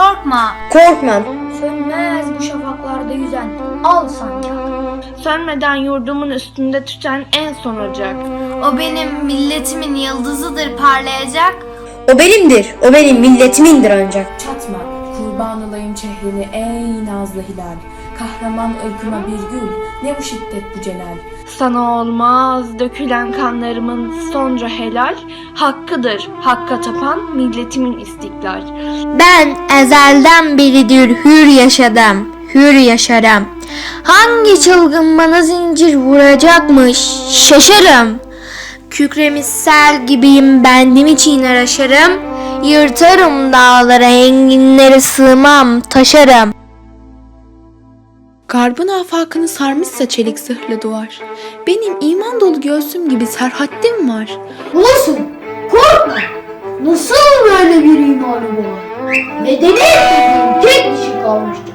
korkma. Korkmam. Sönmez bu şafaklarda yüzen al sancak. Sönmeden yurdumun üstünde tüten en son ocak. O benim milletimin yıldızıdır parlayacak. O benimdir. O benim milletimindir ancak. Çatma, kurban olayım çehrini ey nazlı hilal. Kahraman ırkıma bir gül, ne bu şiddet bu celal. Sana olmaz dökülen kanlarımın sonra helal. Hakkıdır hakka tapan milletimin istiklal. Ben ezelden beridir hür yaşadım, hür yaşarım. Hangi çılgın bana zincir vuracakmış, şaşarım. Kükremiş sel gibiyim bendim çiğner aşarım. Yırtarım dağlara enginlere sığmam, taşarım. Garbın afakını sarmışsa çelik zırhlı duvar. Benim iman dolu göğsüm gibi serhattim var. Olsun korkma. Nasıl böyle bir imanım var? Medeniyet tek kişi kalmıştır.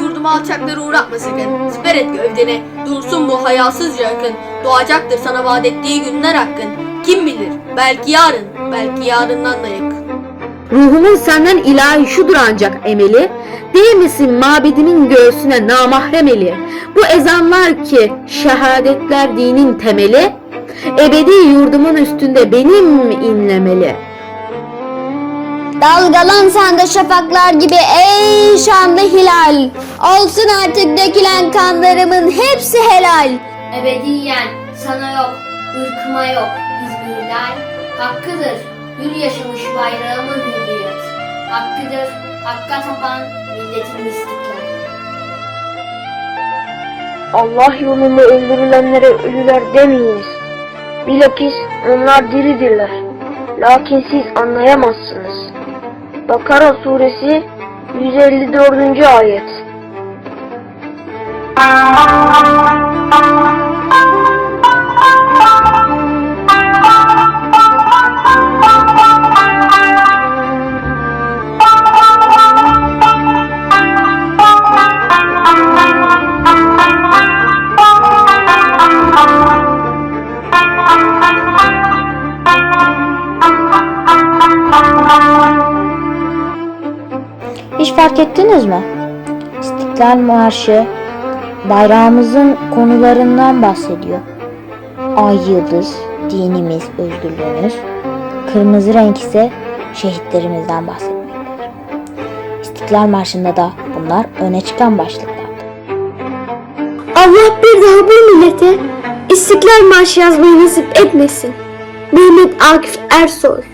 Yurduma alçakları uğratma sakın. Siper et gövdeni. Dursun bu hayasız yakın. Doğacaktır sana vaat ettiği günler hakkın. Kim bilir? Belki yarın. Belki yarından da yakın. Ruhumun senden ilahi şudur ancak emeli, değil misin mabedimin göğsüne namahrem eli? Bu ezanlar ki şehadetler dinin temeli, ebedi yurdumun üstünde benim inlemeli. Dalgalan sen de şafaklar gibi ey şanlı hilal. Olsun artık dökülen kanlarımın hepsi helal. Ebediyen sana yok, ırkıma yok İzmirler. Hakkıdır hür yaşamış bayrağımın hürriyet. Hakkıdır hakka tapan milletin istiklal. Allah yolunda öldürülenlere ölüler demeyiniz. Bilakis onlar diridirler. Lakin siz anlayamazsınız. Bakara suresi 154. ayet. Hiç fark ettiniz mi? İstiklal Marşı bayrağımızın konularından bahsediyor. Ay yıldız, dinimiz, özgürlüğümüz. Kırmızı renk ise şehitlerimizden bahsetmektedir. İstiklal Marşı'nda da bunlar öne çıkan başlıklar. Allah bir daha bu millete İstiklal Marşı yazmayı nasip etmesin. Mehmet Akif Ersoy